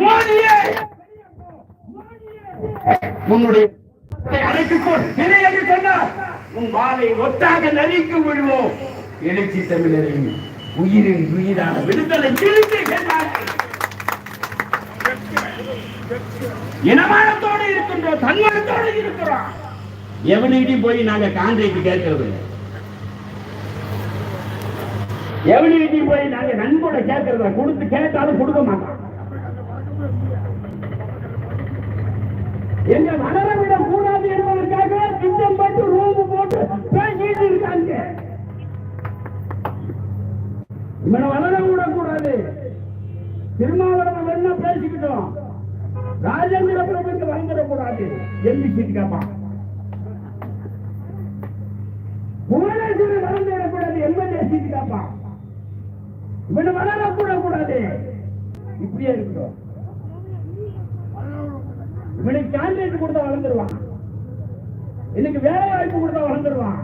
மோடியே! உன்னுடைய அழைத்துக்கொள் இதை என்று சொன்னார். உன் வாளை ஒட்டாக நரிக்கு விடுவோம். எழுச்சி தமிழரின் உயிரின் உயிரான விடுதலை திருத்தி கேட்டார்கள் இனமானத்தோடு இருக்கின்றோம் தன்மானத்தோடு இருக்கிறோம். எவனிடம் போய் நாங்க கான்ட்ராக்ட் கேட்கறது? இல்லை எவனிடம் போய் நாங்க நன்கொடை கேட்கறத கொடுத்து கேட்டாலும் கொடுக்க மாட்டோம் எங்க வளர விட கூடாது என்பதற்காக திட்டம் பட்டு ரூம் போட்டு பேசிட்டு இருக்காங்க. இவனை வளர விடக்கூடாது. திருமாவளவன் வேணா பேசிக்கிட்டோம்? ராஜேந்திர பிரபுக்கு வந்துடக்கூடாது எம்பி சீட் கேட்பான். புவனேஸ்வரி வளர்ந்துடக்கூடாது எம்எல்ஏ சீட் கேட்பான். இவனை வளரக்கூடக்கூடாது. இப்படியே இருக்கிறோம் இவனுக்கு கான்ட்ராக்ட் கொடுத்தா வளர்ந்துருவான். இன்னைக்கு வேலை வாய்ப்பு கொடுத்தா வளர்ந்துருவான்.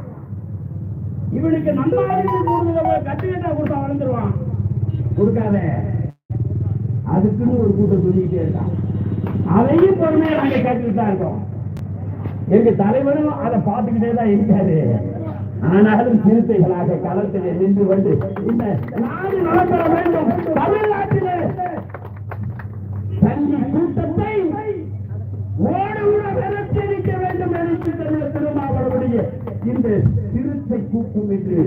இவனுக்கு நம்பாளுக்கு கொடுத்த கட்டுக்கட்டா கொடுத்தா வளர்ந்துருவான். கொடுக்காத. அதுக்குன்னு ஒரு கூட்டம் சொல்லிக்கிட்டே இருக்கான். அதையும் பொறுமையா நாங்க கேட்டுக்கிட்டு தான் இருக்கோம். எங்க தலைவரும் அதை பார்த்துக்கிட்டே தான் இருக்காரு. ஆனாலும் சிறுத்தைகளாக களத்திலே நின்று வந்து இந்த நாடு நடத்த வேண்டும் தமிழ்நாட்டிலே தண்ணி திருமாவளவுடைய இந்த திருத்தை கூக்கும் என்று.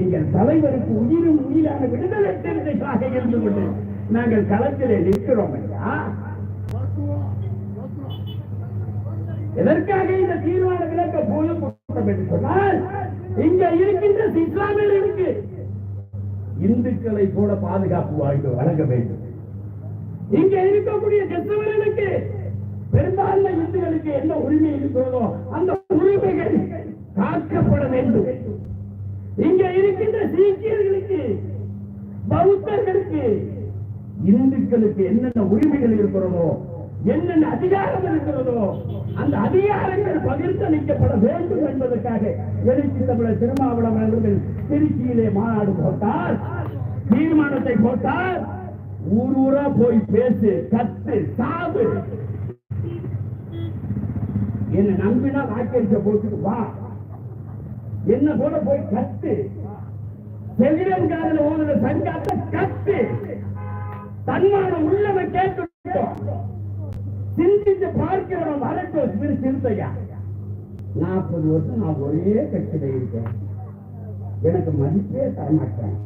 எங்கள் தலைவருக்கு உயிரும் உயிரான விடுதலை சிறுத்தைகளாக இருந்து கொண்டு நாங்கள் களத்திலே நிற்கிறோம் ஐயா. எதற்காக இந்த தீர்மான விளக்க போல கூட்டம் என்று சொன்னால் இங்க இருக்கின்ற இஸ்லாமியர்களுக்கு இந்துக்களை போல பாதுகாப்பு வாழ்க்கை வழங்க வேண்டும். இங்க இருக்கக்கூடிய கிறிஸ்தவர்களுக்கு பெரும்பான்மை இந்துக்களுக்கு என்ன உரிமை இருக்கிறதோ அந்த உரிமைகள் காக்கப்பட வேண்டும். இங்க இருக்கின்ற சீக்கியர்களுக்கு பௌத்தர்களுக்கு இந்துக்களுக்கு என்னென்ன உரிமைகள் இருக்கிறதோ என்னென்ன அதிகாரம் இருக்கிறதோ அந்த அதிகாரங்கள் பகிர்ந்தளிக்கப்பட வேண்டும் என்பதற்காக எழுச்சி தமிழர் திருமாவளம் அவர்கள் திருச்சியிலே மாநாடு போட்டார். தீர்மானத்தை போட்டார். ஊர் ஊரா போய் பேசு கத்து சாவு என்ன நம்பினா வாக்கெடுக்க போட்டு வா. என்ன போல போய் கத்து செவிடன் காதல ஓதுற சங்காத்த கத்து தன்மான உள்ளவன் கேட்டுட்டோம். சிந்தித்து பார்க்கிறவன் வரட்டும் சிறு சிறுத்தையா. நாற்பது வருஷம் நான் ஒரே கட்சியில இருக்கேன். எனக்கு மதிப்பே தரமாட்டேன்.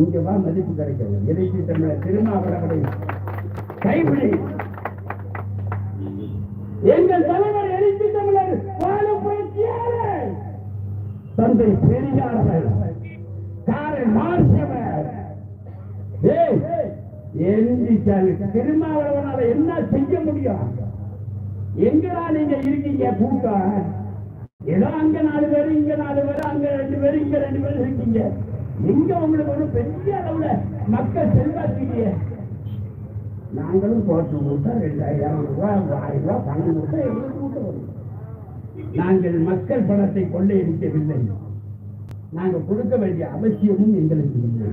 இங்க வா மதிப்பு கிடைக்கும். இறைச்சி தமிழர் திருமாவளவனை கைப்பிடி எங்கள் தலைவர் எழுச்சி தமிழர் வாழும் புரட்சியாளர் தந்தை பெரியார்கள் காரை மார்ச்சவர் திருமாவளவனால என்ன செய்ய முடியும்? எங்கடா நீங்க இருக்கீங்க கூட்டம் ஏதோ அங்க நாலு பேர் இங்க நாலு பேர் அங்க ரெண்டு பேர் இங்க ரெண்டு பேர் இருக்கீங்க. இங்க உங்களுக்கு ஒரு பெரிய அளவுல மக்கள் செல்வாக்கீங்க நாங்களும் போட்டு கூட்டம் ரெண்டாயிரம் ரூபாய் ஆயிரம் ரூபாய் பணம் கொடுத்தா எங்களுக்கு கூட்டம் வரும். நாங்கள் மக்கள் பணத்தை கொள்ளையடிக்கவில்லை. நாங்கள் கொடுக்க வேண்டிய அவசியமும் எங்களுக்கு இல்லை.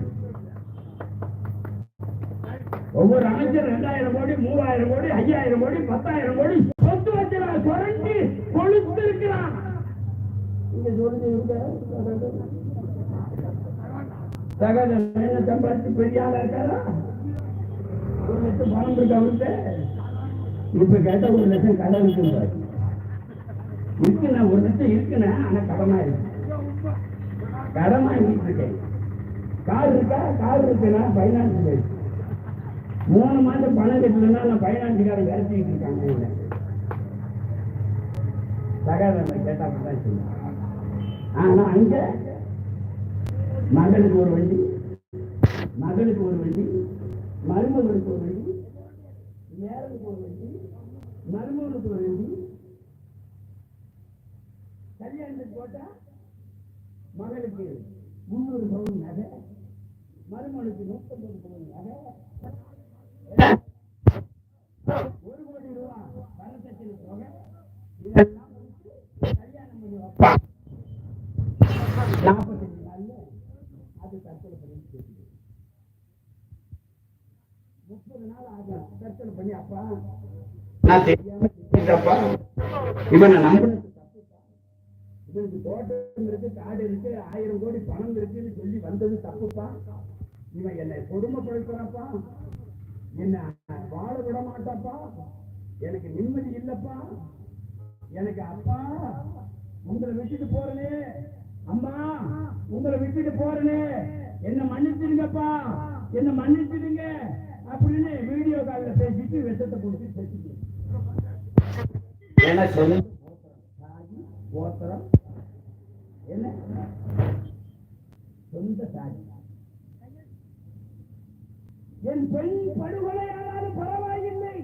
ஒவ்வொரு அமைச்சர் ரெண்டாயிரம் கோடி மூவாயிரம் கோடி ஐயாயிரம் கோடி பத்தாயிரம் கோடி சொத்து வச்சிருக்கான் குறைஞ்சி கொழுத்து இருக்கிறான் இங்க சொல்லுங்க சகோதரன் என்ன சம்பாதிச்சு பெரிய ஆளா இருக்காரா? ஒரு லட்சம் பணம் இருக்கு அவர்கிட்ட இப்ப கேட்டா ஒரு லட்சம் கடன் இருக்கு இருக்குண்ணா ஒரு லட்சம் இருக்குண்ணா ஆனா கடனா இருக்கு. கடன் வாங்கிட்டு இருக்கேன் கார் இருக்கா? கார் இருக்குன்னா பைனான்ஸ் இருக்கு மூணு மாதம் பணம் கட்டலன்னா நான் பைனான்ஸுக்காரன் விரட்டிட்டு இருக்காங்க இல்ல கேட்டா அப்படிதான் சொல்லுவாங்க ஆனா அங்க மகளுக்கு ஒரு வண்டி மகளுக்கு ஒரு வண்டி மருமகளுக்கு ஒரு வண்டி ஏழனுக்கு ஒரு வண்டி மருமகளுக்கு ஒரு வண்டி கல்யாணத்துக்கு போட்டா மகளுக்கு முன்னூறு பவுன் நகை மருமகளுக்கு நூத்தம்பது பவுன் நகை. ஒரு கோடி ரூபாய் வரதட்சணை தொகை. இதெல்லாம் கல்யாணம் பண்ணி வைப்பா நாற்பத்தஞ்சு நாள்ல அது தற்கொலை பண்ணி கேட்குது முப்பது நாள் ஆகும் தற்கொலை பண்ணி அப்பா நான் தெரியாம செஞ்சுட்டப்பா இவனை நம்பினது தப்புப்பா இவனுக்கு தோட்டம் இருக்கு காடு இருக்கு ஆயிரம் கோடி பணம் இருக்குன்னு சொல்லி வந்தது தப்புப்பா. இவன் என்னை கொடுமைப்படுத்துறாப்பா என்ன வாழ விட மாட்டாப்பா எனக்கு நிம்மதி இல்லப்பா. எனக்கு அப்பா உங்களை விட்டுட்டு போறனே. அம்மா உங்களை விட்டுட்டு போறனே. என்ன மன்னிச்சிடுங்கப்பா. என்ன மன்னிச்சிடுங்க. அப்படின்னு வீடியோ கால்ல பேசிட்டு விஷத்தை கொடுத்து பேசிட்டு. என்ன சொல்லு? கோத்திரம் என்ன? சொந்த சாதி. என் பெண் படுகொலையானாலும் பரவாயில்லை.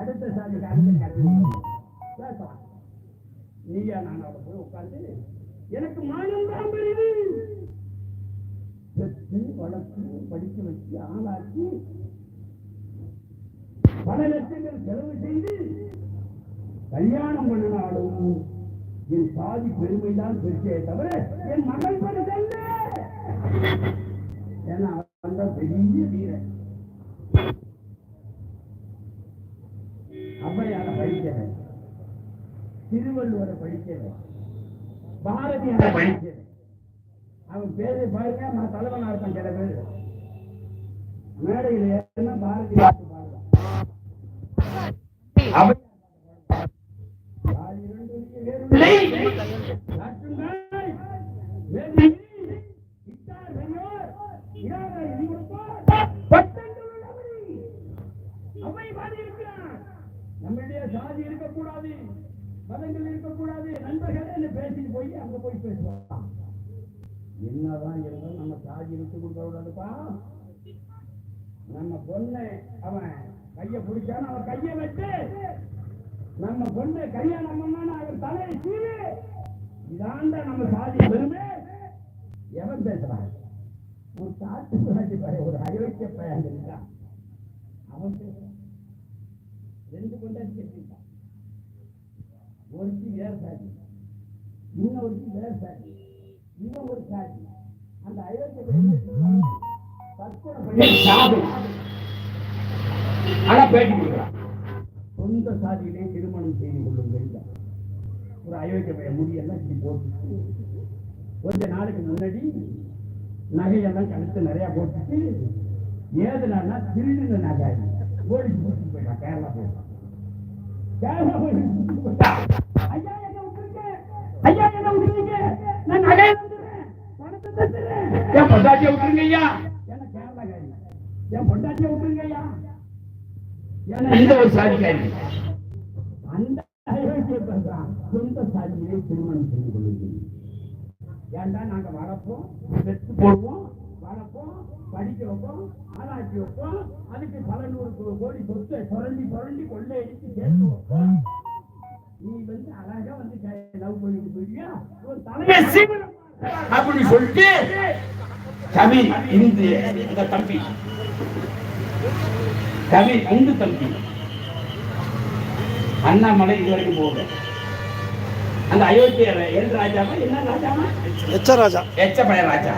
அடுத்த சாதி நீயா நான் போய் உட்கார்ந்து எனக்கு மானம் தான் பெரியது. பெற்று வளர்த்து படிக்க வச்சு ஆளாக்கி பல லட்சங்கள் செலவு செய்து கல்யாணம் பண்ணினாலும் என் சாதி பெருமைதான் பெருசே தவிர என் மகள் பெருசல்ல ஏன்னா அவன் தான் பெரிய வீரன். ஔவையார படிக்கிறேன் திருவள்ளுவரை படிக்கிறேன் பாரதியாரை படிக்கிறேன் அவன் பேரு பாருங்க நான் தலைவனா இருக்கான் சில பேர். மேடையில் ஏறினா பாரதி அவை இருக்கிறான் நம்மளுடைய சாதி இருக்கக்கூடாது மதங்கள் இருக்கக்கூடாது நண்பர்களே பேசிட்டு போய் அங்க போய் பேசுவான். என்னதான் இருந்தாலும் நம்ம சாதி விட்டு கொடுக்க கூடாதுப்பா. நம்ம பொண்ணு அவன் கைய பிடிச்சான அவன் கைய வச்சு நம்ம பொண்ணு கல்யாணம் பண்ணான அவன் தலையை சீவு இதாண்ட நம்ம சாதி பெருமை. எவன் பேசுறான்? ஒரு காட்டு பிராட்டி பாரு ஒரு அயோக்கிய பையன் இருக்கான் அவன் பேசுறான். ரெண்டு கொண்டாடி கேட்டிருக்கான். ஒருத்தி வேறு சாதி இன்னொருத்தி வேறு சாதி இன்னொரு ஒரு சாதி அந்த அயோக்கிய தற்கொலை பண்ணி ஆனா பேட்டி கொடுக்குறான். சொந்த சாதியிலே திருமணம் செய்து கொள்ளுங்கள் ஒரு அயோக்கிய பையன் முடியெல்லாம் இப்படி போட்டு கொஞ்ச நாளுக்கு முன்னாடி நகையெல்லாம் கழுத்து நிறைய போட்டுட்டு ஏதுனா திருடுன நகை. ஓடி போட்டு போயிட்டான் கேரளா போயிட்டான். கேரளா போயிட்டு ஐயா என்ன விட்டுருங்க ஐயா என்ன விட்டுருங்க என் பொண்டாட்டியை விட்டுருங்க ஐயா என்ன கேரளா காரி என் பொண்டாட்டியை விட்டுருங்க ஐயா ஏன்னா இந்த ஒரு சாதிக்காரி. அந்த சொந்த சாதியிலே திருமணம் செய்து கொள்ளுங்கள். ஏன்டா நாங்க வளர்ப்போம் பெற்று போடுவோம் வளர்ப்போம் படிக்க வைப்போம் ஆராய்ச்சி வைப்போம் அதுக்கு பல நூறு கோடி சொத்தை சுரண்டி சுரண்டி கொள்ளையடிச்சு சேர்த்து வைப்போம். நீ வந்து அழகா வந்து லவ் பண்ணிட்டு போயிட்டியா? ஒரு தலையை சீவனம் அப்படி சொல்லிட்டு கவி இந்து இந்த தம்பி. கவி இந்து தம்பி. அண்ணாமலை இது வரைக்கும் போகல. அந்த அயோத்திய எல் ராஜாவா என்ன ராஜாவா? எச்ச ராஜா. எச்சப்பய ராஜா.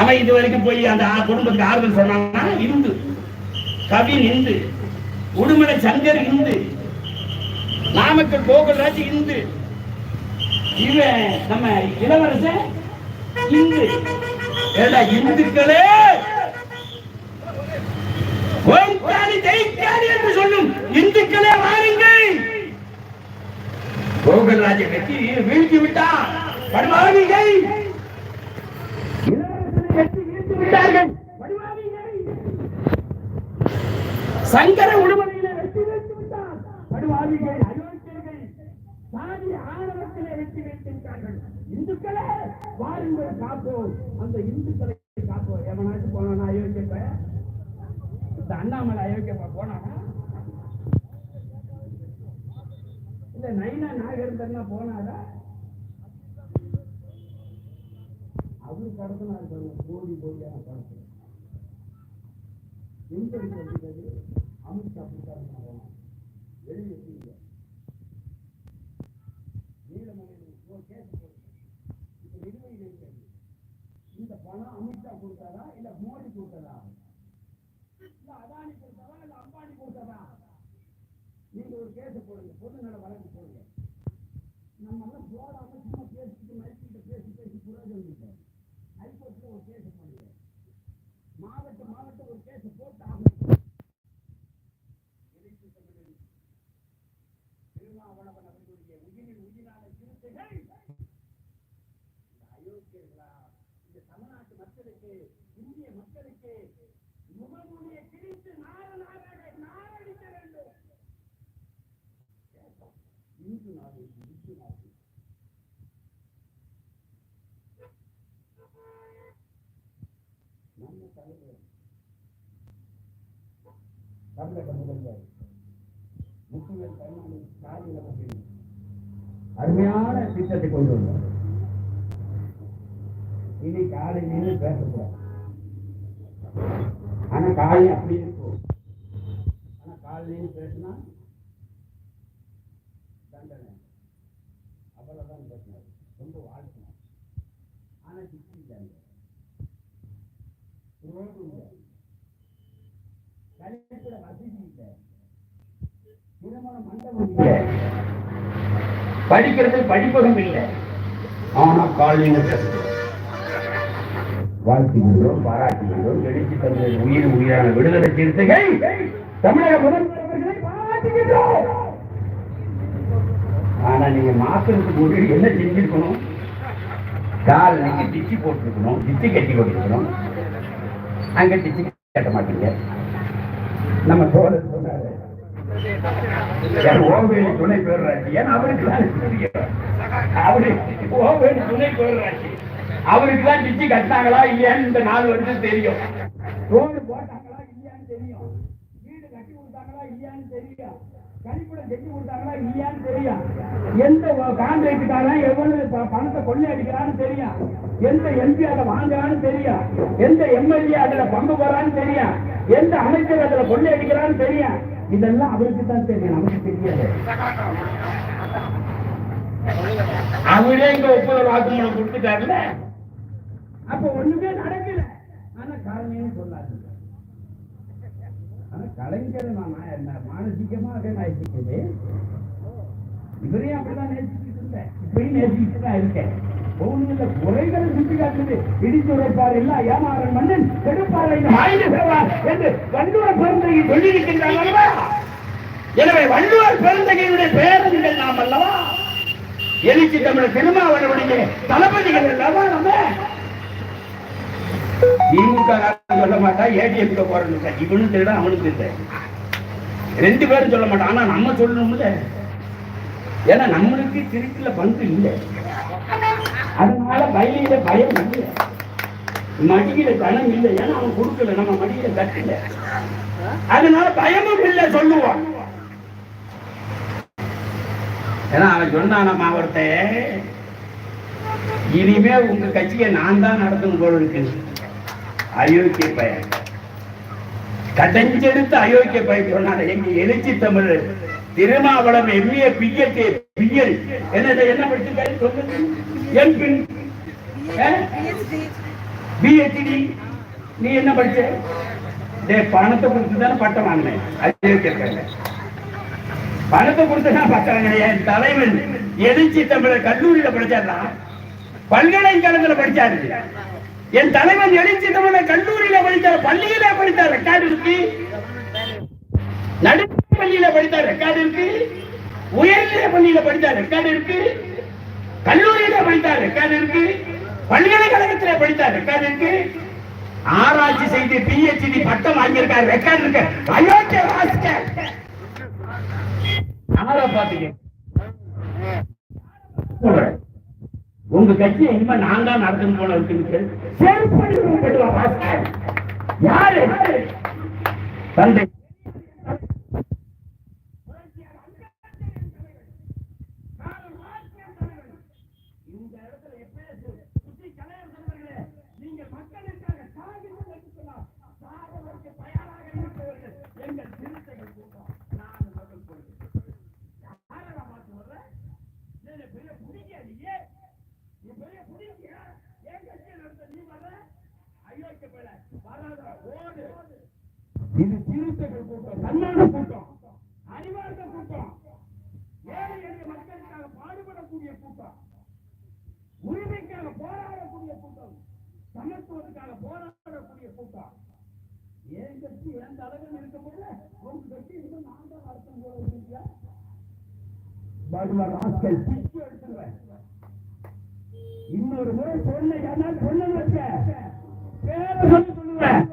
அவன் இது வரைக்கும் போய் அந்த குடும்பத்துக்கு ஆறுதல் சொன்னான்னா இந்து. கவின் இந்து. உடுமலை சங்கர் இந்து. நாமக்கல் கோகுல்ராஜ் இந்து. இவன் நம்ம இளவரசன் இந்து. ஏடா இந்துக்களே! ஓங்காரி ஜெயிக்காரி என்று சொல்லும் இந்துக்களே வாருங்கள். கோகுல்ராஜ வெற்றி வீழ்த்தி விட்டான் படுவாவிகள் விட்டார்கள். சங்கர உடுமலை விட்டார் படுவாவிகள் அயோக்கியர்கள் சாதி ஆணவத்திலே வெற்றி வீழ்த்தி இந்துக்களே வாருங்கள் காப்போம். அந்த இந்துக்களை காப்போம். எவனாச்சும் போனா அயோக்கியப்ப? இந்த அண்ணாமலை அயோக்கிய பையன் போனானா? இந்த நைனா நாகரிகம்னா போனாரா? அவரு கடத்தினா இருக்காங்க கோடி கோடியான படத்தில் எங்க இருக்கிறது அமித்ஷா கொடுத்தாரு எழுதி இந்த பணம் அமித்ஷா கொடுத்ததா இல்ல மோடி கொடுத்ததா? இல்ல அதானி கொடுத்ததா இல்ல அம்பானி கொடுத்ததா? நீங்க ஒரு கேஸ் போடுங்க. பொது நல வழக்கு போடுங்க. நம்ம எல்லாம் போடாம சும்மா பேசிக்கிட்டு மறுக்கிட்டு பேசி பேசி புரோஜனம் இல்லை. ஹைகோர்ட்ல ஒரு கேஸ் போடுங்க. மாவட்ட மாவட்ட ஒரு கேஸ் போட்டு ஆகணும் திருமாவளவன் அவர்களுடைய உயிரின் உயிரான சிறுத்தைகள் இந்த அயோக்கியர்களா இந்த தமிழ்நாட்டு மக்களுக்கு இந்திய மக்களுக்கு முகமூடியை கிழித்து நார நாராக நாரடிக்க வேண்டும் கேட்டோம். நாடு இந்து நாடு நம்ம தலைவர் தமிழக முதல்வர் முத்துவேல் கருணாநிதி ஸ்டாலின் அவர்கள் அருமையான திட்டத்தை கொண்டு வந்தார். இனி காலையிலேயே பேசக்கூடாது. ஆனா காலையும் அப்படி இருக்கும். ஆனா காலையிலேயே பேசினா தண்டனை. அவ்வளவுதான் பேசினார் ரொம்ப வாழ்க்கணும் ஆனா சிக்கி இல்லை கழிப்பிட வசதி இல்லை திருமண மண்டபம் இல்லை படிக்கிறது படிப்பகம் இல்லை. ஆனா காலையில் வாழ்த்துகின்றோம் பாராட்டுகின்றோம் எழுச்சி தமிழர் உயிர் உயிரான விடுதலை சிறுத்தைகள் தமிழக முதல்வர்களை பாராட்டுகின்றோம் ஆனா நீங்க மாசத்துக்கு முன்னாடி என்ன செஞ்சிருக்கணும்? கால் நீங்க டிச்சி போட்டிருக்கணும் டிச்சி கட்டி போட்டிருக்கணும். அங்க டிச்சி கட்ட மாட்டீங்க. நம்ம தோழர் சொன்னாரு ஓவேலி துணை பேர்ராட்சி. ஏன்னா அவருக்கு தெரியும். அவரு ஓவேலி துணை பேர்ராட்சி. அவருக்கு தான் டிச்சி கட்டினாங்களா இல்லையான்னு இந்த நாலு வருஷம் தெரியும். ரோடு போட்டாங்களா இல்லையான்னு தெரியும். வீடு கட்டி கொடுத்தாங்களா இல்லையான்னு தெரியும். கழிப்பிடம் கட்டி கொடுத்தாங்களா இல்லையான்னு தெரியும். எந்த கான்ட்ராக்டுக்காரன் எவ்வளவு பணத்தை பணத்தை கொள்ளையடிக்கிறான்னு தெரியும். எந்த எம்பி அதை வாங்குறான்னு தெரியும். எந்த எம்எல்ஏ அதுல பங்கு போறான்னு தெரியும். எந்த அமைச்சர் அதுல கொள்ளையடிக்கிறான்னு தெரியும். இதெல்லாம் அவருக்கு தான் தெரியும் நமக்கு தெரியாது. அவரே இங்க ஒப்புதல் வாக்குமூலம் கொடுத்துட்டாருல? அப்ப ஒண்ணுமே நடக்கல. ஆனா காரணம் சொல்லாது ஆனா கலைஞர் நான் நான் என்ன மானசீகமாக நேசிக்கிறது இவரையும் அப்படிதான் நேசிக்கிட்டு இருந்தேன். இப்பயும் நேசிக்கிட்டு தான் இருக்கேன். ஒண்ணும் இல்ல குறைகளை சுட்டி காட்டுது இடித்து உரைப்பார் எல்லாம் ஏமாறன் மன்னன் கெடுப்பார் இந்த ஆயுத என்று வள்ளுவர் பிறந்தகை சொல்லியிருக்கின்றார் அல்லவா? எனவே வள்ளுவர் பிறந்தகையுடைய பேரன்கள் நாம் அல்லவா? எழுச்சி தமிழர் திருமாவளவனுடைய தளபதிகள் அல்லவா நம்ம? திமுக காரன் சொல்ல மாட்டா ஏடிஎம்க போறேன்னு இவனும் திருட அவனும் திருட ரெண்டு பேரும் சொல்ல மாட்டான் ஆனா நம்ம சொல்லணும்ல. ஏன்னா நம்மளுக்கு திருச்சில பங்கு இல்லை. அதனால பயில பயம் இல்லை. மடியில தனம் இல்லை. ஏன்னா அவன் கொடுக்கல. நம்ம மடியில கட்டல. அதனால பயமும் இல்லை சொல்லுவான். ஏன்னா அவன் சொன்னான் நம்ம இனிமே உங்க கட்சியை நான் தான் நடத்தணும் போல இருக்கு. அயோக்கிய பயன். கடைஞ்செடுத்த அயோக்கிய பயன் சொன்னாங்க எங்க எழுச்சி Tamil Thirumavalavan MA BSA BL என்ன என்ன படிச்சிருக்காரு சொல்லுங்க எம்பின் பிஹெச்டி நீ என்ன படிச்ச? டே பணத்தை கொடுத்து தானே பட்டம் வாங்கினேன். அயோக்கிய பையன் பணத்தை பட்டம் வாங்கினேன். என் தலைவன் எழுச்சி தமிழர் கல்லூரியில படிச்சாரா பல்கலைக்கழகத்துல படிச்சாரு. என் தலைவன் எழுச்சி தமிழர் கல்லூரியில படித்தார் பள்ளியில படித்தார் ரெக்கார்டு இருக்கு நடு பள்ளியில படித்தார் ரெக்கார்டு இருக்கு. உயர்நிலை பள்ளியில படித்தார் ரெக்கார்டு இருக்கு. கல்லூரியில படித்தார் ரெக்கார்டு இருக்கு. பல்கலைக்கழகத்துல படித்தார் ரெக்கார்டு இருக்கு. ஆராய்ச்சி செய்து பிஹெச்டி பட்டம் வாங்கியிருக்காரு ரெக்கார்டு இருக்கு. அயோக்கிய ராஸ்கல். யாரை பாத்தீங்க உங்க கட்சியை இனிமே நான் தான் நடத்தணும் போல இருக்கு செருப்படி உருப்படுவா யாரு? தந்தை இந்த இடத்துல எப்பயாச்சு சுத்தி கலையர் சொன்னவர்களே, நீங்கள் மக்களுக்காக சாகுங்கள் என்று சொன்னால், சாகுவதற்கு தயாராக இருக்கிறவர்கள் எங்கள் சிறுத்தைகள் கூட்டம். நான் முதல் கொள்கிறேன். யாரடா பார்த்து வர்ற? நீ என்ன பெரிய புடிங்கியா நீயே? நீ பெரிய புடிங்கியா? என் கட்சியை நடத்த நீ வர்ற? அயோக்கிய பயலே, வராதடா, ஓடு. இது சிறுத்தைகள் கூட்டம் சன்மான கூட்டம் அறிவார்ந்த கூட்டம் என் கட்சி என் தலைவன் இருக்கும்போது உங்க கட்சி இன்னும் நான் தான் நடத்தும் போல இருக்கீங்க பகவான் பிச்சு எடுத்துருவேன். இன்னொரு முறை சொன்ன என்ன சொல்ல வச்ச பேர சொல்லி சொல்லுவேன்.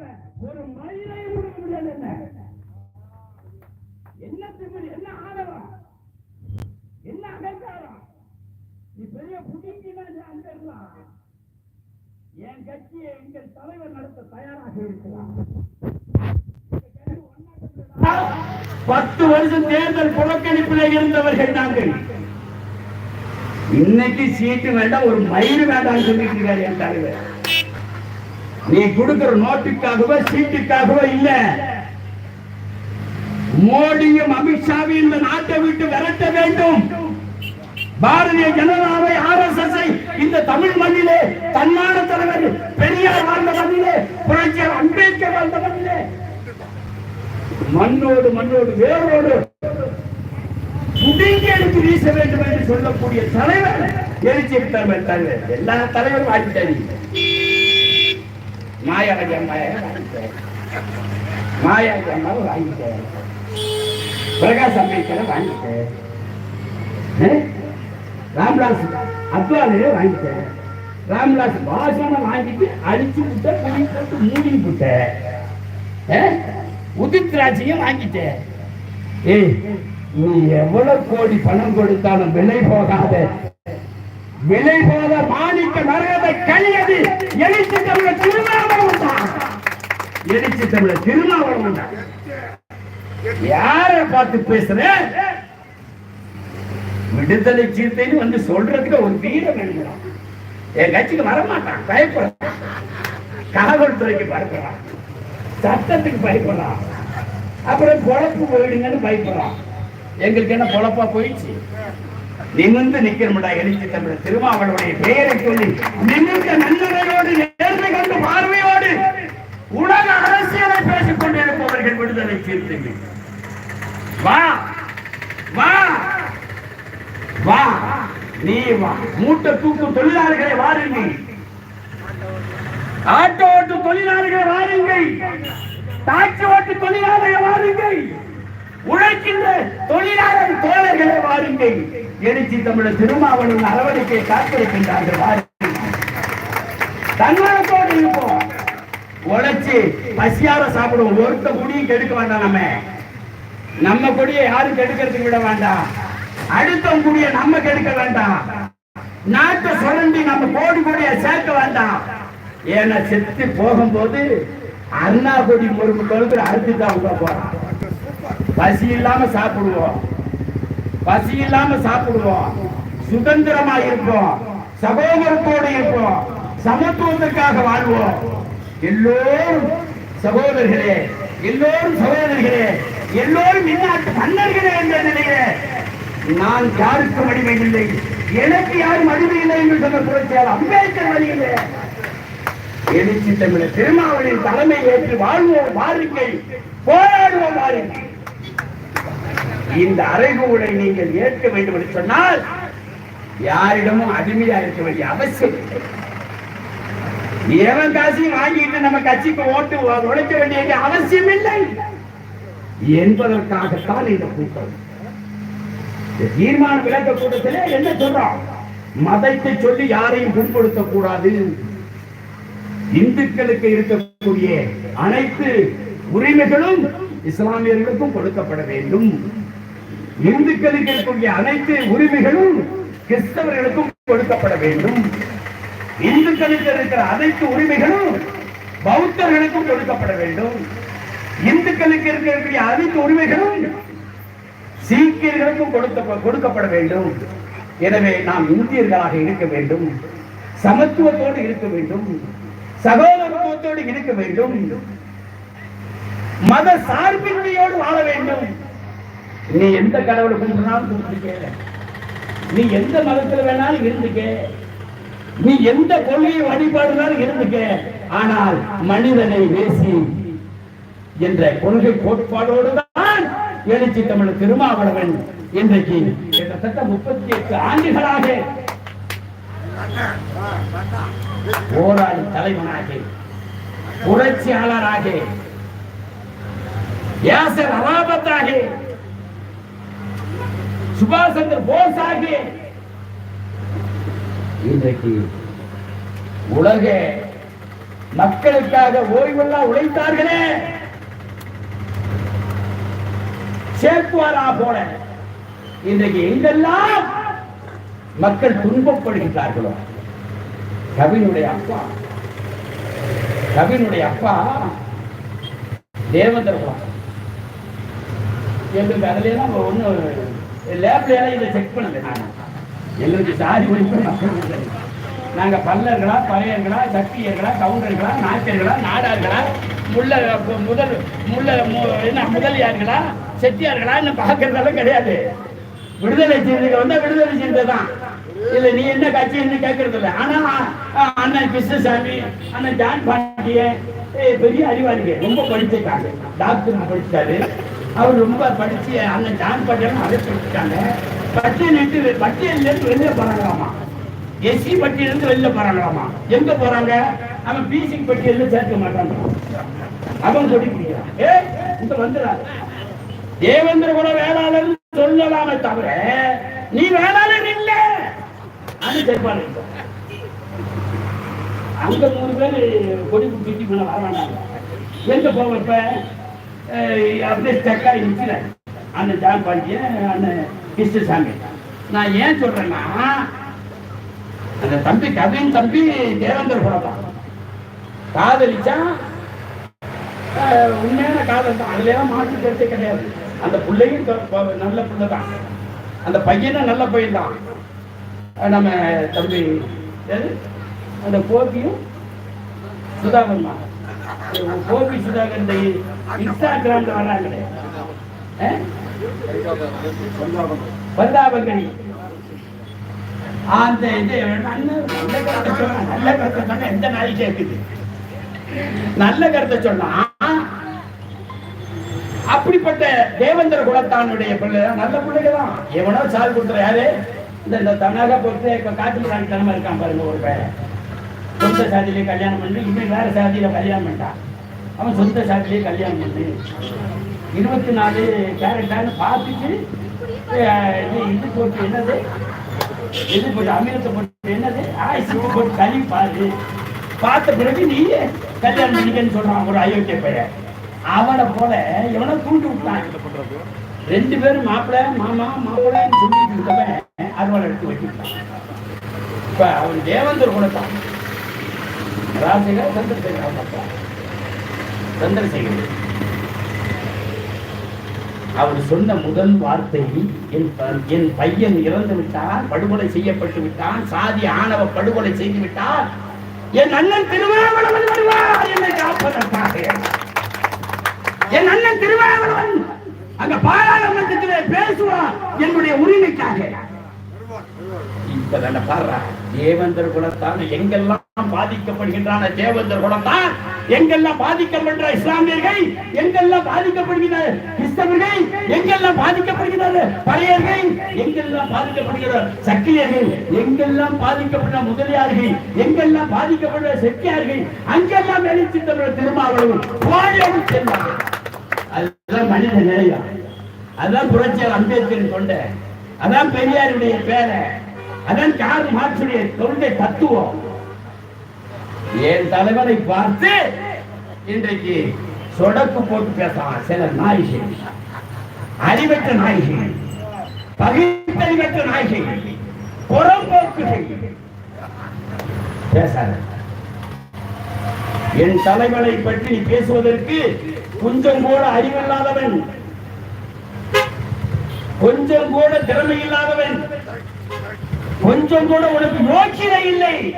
ஒரு மயிலை கொடுக்க முடியாது என்ன? என்ன திமிரு என்ன ஆதரவா என்ன அகங்காரம்? நீ பெரிய புடிக்கினா அங்க இருக்கலாம். என் கட்சியை எங்கள் தலைவர் நடத்த தயாராக இருக்கலாம் பத்து வருஷம் தேர்தல் புறக்கணிப்பில் இருந்தவர்கள் நாங்கள். இன்னைக்கு சீட்டு வேண்டாம் ஒரு மயில் வேண்டாம் சொல்லிட்டு இருக்காரு என் தலைவர். நீ கொடுக்கிற நோட்டுக்காகவோ சீட்டுக்காகவோ இல்ல. மோடியும் அமித்ஷாவையும் இந்த நாட்டை விட்டு விரட்ட வேண்டும். பாரதிய ஜனதாவை ஆர் எஸ் எஸ் இந்த தமிழ் மண்ணிலே தன்னார தலைவர் பெரியார் வாழ்ந்த மண்ணிலே புரட்சியார் அம்பேத்கர் வாழ்ந்த மண்ணிலே. மண்ணோடு மண்ணோடு வேரோடு புடிங்கி எடுத்து வீச வேண்டும் என்று சொல்லக்கூடிய தலைவர் எழுச்சி தலைவர் தலைவர். எல்லா தலைவரும் வாங்கிட்டாரு. மாயாவதி அம்மாவை வாங்கிட்டார். மாயாவதி அம்மாவை வாங்கிட்டார். பிரகாஷ் அம்பேத்கரை வாங்கிட்டார். ஆ? ராம்விலாஸ் அத்வாலே வாங்கிட்டேன் ராம்விலாஸ் பாசனை வாங்கிட்டு அடிச்சு விட்ட புளி போட்டு மூடி விட்ட உதித் ராஜையும் வாங்கிட்டேன் ஏய் நீ எவ்வளவு கோடி பணம் கொடுத்தாலும் விலை போகாத. விலை போத மாணிக்க மரகத கழியது எழுச்சி தமிழ திருமாவளவன் தான். எழுச்சி தமிழ திருமாவளவன் தான். யார பார்த்து பேசுற? விடுதலை சீர்த்தைன்னு வந்து சொல்றதுக்கு ஒரு வீரம் எழுதுறான் என் கட்சிக்கு வரமாட்டான் பயப்படுறான் காவல்துறைக்கு பயப்படுறான் சட்டத்துக்கு பயப்படுறான் அப்புறம் பொழப்பு போயிடுங்கன்னு பயப்படுறான் எங்களுக்கு என்ன பொழப்பா போயிடுச்சு? நிமிர்ந்து நிக்கிறோம்டா எழுச்சி தமிழ் திருமாவளவுடைய பெயரை சொல்லி நிமிர்ந்த நண்பர்களோடு நேர்மை கொண்டு பார்வையோடு உலக அரசியலை பேசிக் கொண்டிருப்பவர்கள் விடுதலை சீர்த்துங்கள் வா வா வா. நீ வா. மூட்டை தூக்கும் தொழிலாளர்களை வாருங்கள். ஆட்டோ ஓட்டு தொழிலாளர்களை வாருங்கள். டாக்ஸி ஓட்டு தொழிலாளர்களை வாருங்கள். உழைக்கின்ற தொழிலாளர் தோழர்களை வாருங்கள். எழுச்சி தமிழர் திருமாவளவன் நடவடிக்கை காத்திருக்கின்றார்கள். வாருங்கள். தன்மானத்தோடு இருப்போம். உழைச்சு பசியார சாப்பிடுவோம். ஒருத்த குடியும் கெடுக்க வேண்டாம் நம்ம. நம்ம கொடியை யாரும் கெடுக்கிறதுக்கு விட வேண்டாம். அடுத்த குடியை நம்ம கெடுக்க வேண்டாம். நாட்டை சுரண்டி நம்ம கோடி கோடிய சேர்க்க வேண்டாம். ஏன்னா செத்து போகும்போது அண்ணா கொடி முறுக்கு கொழுக்கிற அறுத்து தான் போறான். பசி இல்லாம சாப்பிடுவோம். பசி இல்லாம சாப்பிடுவோம். சுதந்திரமா இருப்போம். சகோதரத்தோடு இருப்போம். சமத்துவத்திற்காக வாழ்வோம். எல்லோரும் சகோதரர்களே எல்லோரும் சகோதரர்களே எல்லோரும் இந்நாட்டு மன்னர்களே என்ற நிலையிலே நான் யாருக்கும் அடிமை இல்லை? எனக்கு யாரும் அடிமை இல்லை என்று சொன்ன புரட்சியாளர் அம்பேத்கர் வழியிலே. எழுச்சி தமிழர் திருமாவளியின் தலைமை ஏற்று வாழ்வோம் வாருங்கள் போராடுவோம் வாருங்கள் இந்த அறைகூலை நீங்கள் ஏற்க வேண்டும் என்று சொன்னால் யாரிடமும் அடிமையா இருக்க வேண்டிய அவசியம் இல்லை. எவன் காசையும் வாங்கிட்டு நம்ம கட்சிக்கு ஓட்டு உழைக்க வேண்டிய அவசியம் இல்லை. என்பதற்காகத்தான் இந்த கூட்டம். தீர்மான விளக்க கூட்டத்திலே என்ன சொல்றோம் மதத்தை சொல்லி யாரையும் புண்படுத்த கூடாது இந்துக்களுக்கு இருக்கக்கூடிய அனைத்து உரிமைகளும் இஸ்லாமியர்களுக்கும் கொடுக்கப்பட வேண்டும். இந்துக்களுக்கு இருக்கக்கூடிய அனைத்து உரிமைகளும் கிறிஸ்தவர்களுக்கும் கொடுக்கப்பட வேண்டும். இந்துக்களுக்கு இருக்கிற அனைத்து உரிமைகளும் பௌத்தர்களுக்கும் கொடுக்கப்பட வேண்டும். இந்துக்களுக்கு இருக்கக்கூடிய அனைத்து உரிமைகளும் சீக்கியர்களுக்கும் கொடுக்க கொடுக்கப்பட வேண்டும். எனவே நாம் இந்தியர்களாக இருக்க வேண்டும். சமத்துவத்தோடு இருக்க வேண்டும். சகோதரத்துவத்தோடு இருக்க வேண்டும். மத சார்பின்மையோடு வாழ வேண்டும். நீ எந்த கடவுளை கும்பிடுனாலும் கும்பிட்டுக்க நீ எந்த மதத்துல வேணாலும் இருந்துக்க. நீ எந்த கொள்கையை வழிபாடுனாலும் இருந்துக்க. ஆனால் மனிதனை வேசி என்ற கொள்கை கோட்பாடோடு தான் எழுச்சி தமிழ் திருமாவளவன் இன்றைக்கு கிட்டத்தட்ட முப்பத்தி எட்டு ஆண்டுகளாக போராளி தலைவனாக புரட்சியாளராக யாசர் அராபத்தாக சுபாஷ் சந்திர போஸ் ஆகி இன்றைக்கு உலக மக்களுக்காக ஓய்வெல்லாம் உழைத்தார்களே. சேக்குவாரா போல இன்றைக்கு எங்கெல்லாம் மக்கள் துன்பப்படுகின்றார்களோ கவினுடைய அப்பா கவினுடைய அப்பா தேவதர்மா எங்களுக்கு அதுல எல்லாம் ஒண்ணு லேப்ல எல்லாம் இதை செக் பண்ணல நாங்க எங்களுக்கு சாதி ஒழிப்பு நாங்க பல்லர்களா பழையர்களா சக்தியர்களா கவுண்டர்களா நாச்சியர்களா நாடார்களா முல்ல முதல் முல்ல என்ன முதலியார்களா செட்டியார்களா என்ன பார்க்கறதெல்லாம் கிடையாது. விடுதலை செய்திகள் வந்தா விடுதலை செய்தது தான். இல்ல நீ என்ன கட்சி என்ன கேட்கறது இல்லை. ஆனா அண்ணன் கிருஷ்ணசாமி அண்ணன் ஜான் பாண்டிய பெரிய அறிவாளிங்க ரொம்ப படிச்சிருக்காங்க. டாக்டர் படிச்சாரு. அவர் ரொம்ப படிச்சு அண்ணன் ஜான் பாண்டியன் அதை சொல்லிட்டாங்க பட்டியலிட்டு பட்டியலேருந்து இருந்து வெளியே போறாங்களாமா? எஸ்சி பட்டியலேருந்து இருந்து வெளியில போறாங்களாமா? எங்க போறாங்க? அவன் பிசி பட்டியல்ல சேர்க்க மாட்டாங்க அவன் சொல்லி பிடிக்கிறான் ஏ இந்த வந்துடா தேவேந்திர குல வேளாளர் சொல்லலாமே தவிர நீ வேளாளர் இல்ல. அது சேர்ப்பாரு அங்க மூணு பேர் கொடி பிடிச்சி பண்ண வரானாங்க எங்க போவ இப்ப? அப்படியே ஸ்டக்காய் நிற்கிறேன் அண்ணன் ஜான் பாண்டியன் அண்ணன் கிருஷ்ணசாமி நான் ஏன் சொல்றேன்னா அந்த தம்பி கவின் தம்பி தேவேந்திர குலதான் காதலிச்சா உண்மையான காதல் தான். அதுல எல்லாம் மாற்று கருத்தே கிடையாது. அந்த பிள்ளையும் நல்ல பிள்ளை தான். அந்த பையனும் நல்ல பையன் தான். நம்ம தம்பி அந்த கோபியும் சுதாகர் தான் கோபி சுதாகர் இன்ஸ்டாகிராம்ல வர்றாங்களே ஆஹ்? அந்த இது நல்ல நல்ல கருத்தை சொன்னா நல்ல கருத்தை சொன்னா எந்த நாய் கேட்குது. நல்ல கருத்தை சொன்னா அப்படிப்பட்ட தேவேந்திர குலத்தானுடைய பிள்ளை நல்ல பிள்ளைங்க தான் எவனோ சால் கொடுத்துற யாரு? இந்த இந்த தன்னாக பொறுத்து இப்ப காட்டு ராணி இருக்கான் பாருங்க ஒரு பேர் சொந்த சாதியிலே கல்யாணம் பண்ணி இன்னும் வேற சாதியில கல்யாணம் பண்ணிட்டான். அவன் சொந்த சாட்டிலேயே கல்யாணம் பண்ணி. இருபத்தி நாலு கேரக்டான்னு பார்த்துட்டு இது இது போட்டு என்னது? இது போட்டு அமிர்தத்தை போட்டு என்னது? ஆயுசுக்கு போட்டு கழுவி பாரு. பார்த்த பிறகு நீ கல்யாணம் பண்ணிக்கன்னு சொல்றான் ஒரு அயோக்கிய பையன். அவனை போல இவனை தூண்டி விட்டான். ரெண்டு பேரும் மாப்பிள்ளை மாமா மாப்பிள்ளைன்னு சொல்லிட்டு இருக்கவன் அறுவடை எடுத்து வச்சுட்டான் இப்ப அவன் தேவந்தர் குணத்தான் ராசிகர் சந்திரசேகர் அவன் சந்திரசேகர் அவர் சொன்ன முதல் வார்த்தை என் என் பையன் இறந்து விட்டார் படுகொலை செய்யப்பட்டு விட்டான் சாதி ஆணவ படுகொலை செய்து விட்டார் என் அண்ணன் திருவாவளவன் வருவார் என்னை காப்பதற்காக. என் அண்ணன் திருவாவளவன் அங்க பாராளுமன்றத்திலே பேசுவார் என்னுடைய உரிமைக்காக. இப்பதான பாடுறா தேவந்தர் குலத்தான் எங்கெல்லாம் பாதிக்கப்படுகின்றான தேவந்தர் குலத்தான் எங்கெல்லாம் பாதிக்கப்படுற இஸ்லாமியர்கள் எங்கெல்லாம் பாதிக்கப்படுகிறார் கிறிஸ்தவர்கள் எங்கெல்லாம் பாதிக்கப்படுகிறார் பழையர்கள் எங்கெல்லாம் பாதிக்கப்படுகிற சக்கிலியர்கள் எங்கெல்லாம் பாதிக்கப்படுற முதலியார்கள் எங்கெல்லாம் பாதிக்கப்படுற செட்டியார்கள் அங்கெல்லாம் எழுச்சி தமிழர் திருமாவளவன் போயோடு அதுதான் மனித நிலையம் அதான் புரட்சியர் அம்பேத்கரின் கொண்ட அதான் பெரியாருடைய பேரை அதான் கார் மார்க்சுடைய தொண்டை தத்துவம். என் தலைவரை பார்த்து இன்றைக்கு சொடக்கு போட்டு பேசலாம். சில நாய்கள் அறிவற்ற நாய்கள் பகிர்ந்தறிவற்ற நாய்கள் புறம்போக்குகள் பேசாத. என் தலைவனை பற்றி பேசுவதற்கு கொஞ்சம் கூட அறிவில்லாதவன். கொஞ்சம் கூட திறமை இல்லாதவன். கொஞ்சம் கூட உனக்கு யோக்கியதை இல்லை.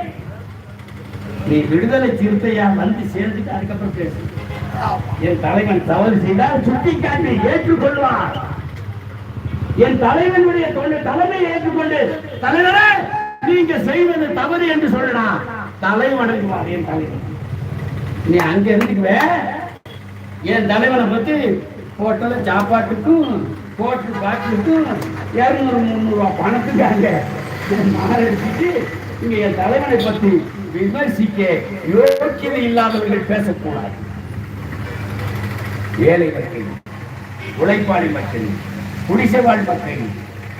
நீ விடுதலை சிறுத்தையா வந்து சேர்ந்துட்டு அதுக்கப்புறம் பேசு. என் தலைவன் தவறு செய்தால் சுட்டி காட்டி ஏற்றுக்கொள்வான் என் தலைவனுடைய தொண்டு தலைமையை ஏற்றுக்கொண்டு தலைவரே நீங்க செய்வது தவறு என்று சொல்லலாம் தலை என் தலைவன். நீ அங்க இருந்துக்குவே. என் தலைவனை பத்தி ஹோட்டல சாப்பாட்டுக்கும் ஹோட்டல் பாட்டுக்கும் இரநூறு முந்நூறு பணத்துக்காங்க பணத்துக்கு அங்க மாறடிச்சுட்டு இங்க என் தலைவனை பத்தி விமர்சிக்க யோக்கியதை இல்லாதவர்கள் பேசக்கூடாது. ஏழைகளுக்கு உழைப்பாளி மக்கள் குடிசைவாழ் மக்கள்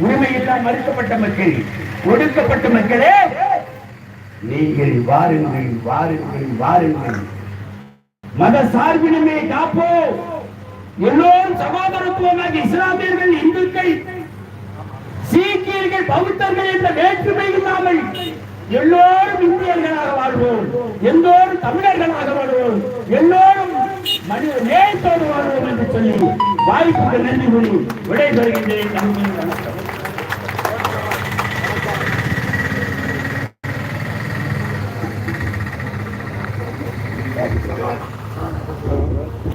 உரிமையில்லா மறுக்கப்பட்ட மக்கள் ஒடுக்கப்பட்ட மக்களே நீங்கள் வாருங்கள் வாருங்கள் வாருங்கள். மத சார்பினமே காப்போம் எல்லோரும் சகோதரத்துவமாக இஸ்லாமியர்கள் இந்துக்கள் சீக்கியர்கள் பௌத்தர்கள் என்ற வேற்றுமை இல்லாமல் எல்லோரும் இந்தியர்களாக வாழ்வோம். எல்லோரும் தமிழர்களாக வாழ்வோம். எல்லோரும் மனித நேயத்தோடு வாழ்வோம் என்று சொல்லி வாய்ப்புக்கு நன்றி கூறி விடைபெறுகின்றேன். நன்றி வணக்கம்.